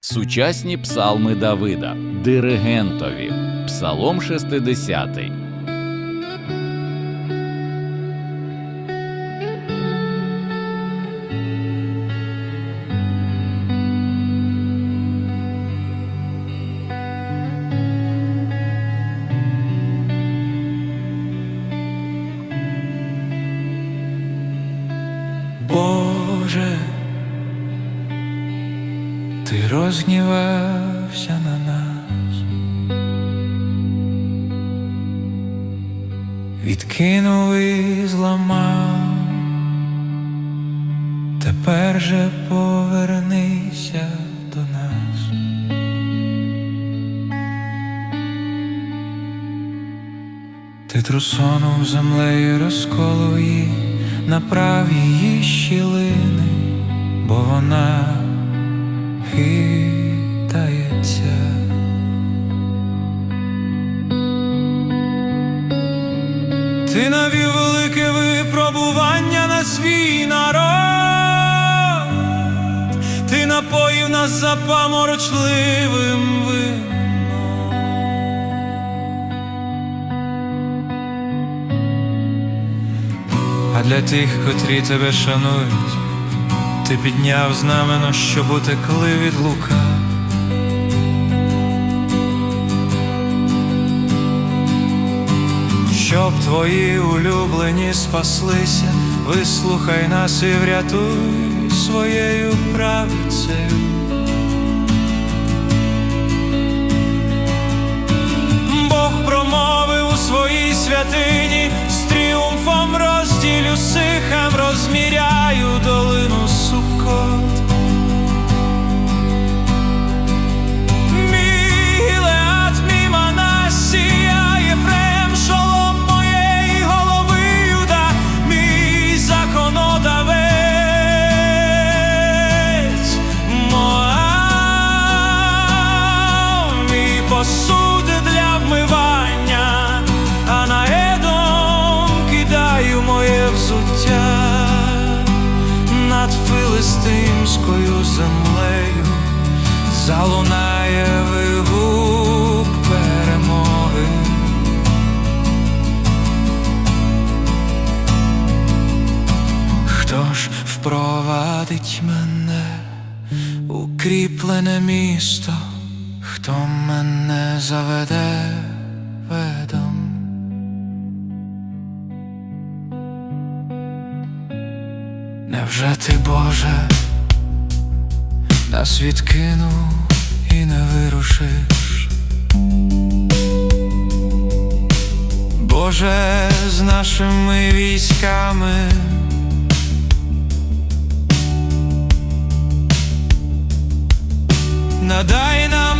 Сучасні псалми Давида, диригентові, Псалом 60. Боже, ти розгнівався на нас, відкинув і зламав, тепер же повернися до нас. Ти трусонув землею, розколов її, направ її щілини, бо вона хитається. Ти навів велике випробування на свій народ, ти напоїв нас запаморочливим вином. А для тих, котрі тебе шанують, ти підняв знамено, щоб утекли від лука. Щоб твої улюблені спаслися, вислухай нас і врятуй своєю правицею. Филистимською землею залунає вигук перемоги. Хто ж впровадить мене у кріплене місто, хто мене заведе ти, Боже, нас відкинув і не вирушиш? Боже, з нашими військами надай нам